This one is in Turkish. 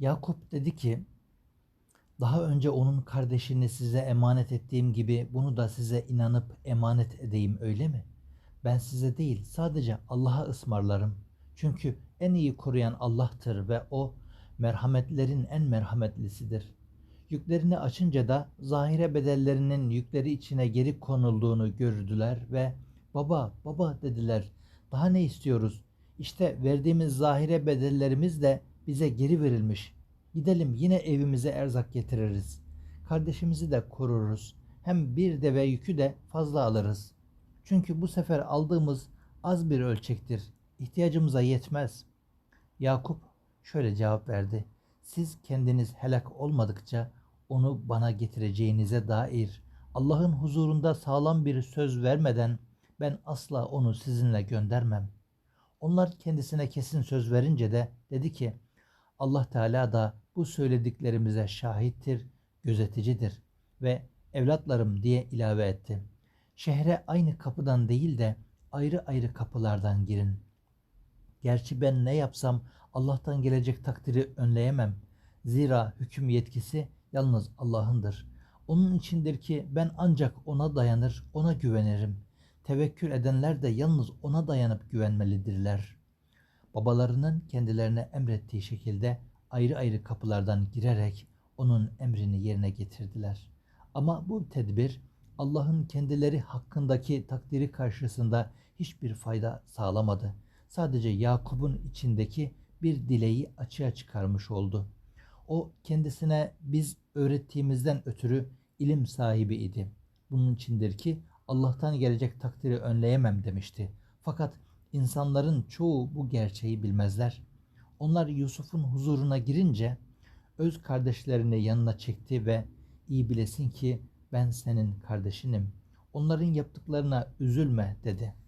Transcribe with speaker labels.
Speaker 1: Yakup dedi ki, daha önce onun kardeşini size emanet ettiğim gibi bunu da size inanıp emanet edeyim öyle mi? Ben size değil sadece Allah'a ısmarlarım. Çünkü en iyi koruyan Allah'tır ve o merhametlerin en merhametlisidir. Yüklerini açınca da zahire bedellerinin yükleri içine geri konulduğunu gördüler ve baba baba dediler. Daha ne istiyoruz? İşte verdiğimiz zahire bedellerimiz de bize geri verilmiş. Gidelim yine evimize erzak getiririz. Kardeşimizi de koruruz. Hem bir deve yükü de fazla alırız. Çünkü bu sefer aldığımız az bir ölçektir. İhtiyacımıza yetmez. Yakup şöyle cevap verdi. Siz kendiniz helak olmadıkça onu bana getireceğinize dair Allah'ın huzurunda sağlam bir söz vermeden ben asla onu sizinle göndermem. Onlar kendisine kesin söz verince de dedi ki Allah Teala da bu söylediklerimize şahittir, gözeticidir ve evlatlarım diye ilave etti. Şehre aynı kapıdan değil de ayrı ayrı kapılardan girin. Gerçi ben ne yapsam Allah'tan gelecek takdiri önleyemem. Zira hüküm yetkisi yalnız Allah'ındır. Onun içindir ki ben ancak ona dayanır, ona güvenirim. Tevekkül edenler de yalnız ona dayanıp güvenmelidirler. Babalarının kendilerine emrettiği şekilde ayrı ayrı kapılardan girerek onun emrini yerine getirdiler. Ama bu tedbir Allah'ın kendileri hakkındaki takdiri karşısında hiçbir fayda sağlamadı. Sadece Yakup'un içindeki bir dileği açığa çıkarmış oldu. O kendisine biz öğrettiğimizden ötürü ilim sahibi idi. Bunun içindir ki Allah'tan gelecek takdiri önleyemem demişti. Fakat insanların çoğu bu gerçeği bilmezler. Onlar Yusuf'un huzuruna girince öz kardeşlerini yanına çekti ve iyi bilesin ki ben senin kardeşinim. Onların yaptıklarına üzülme dedi.''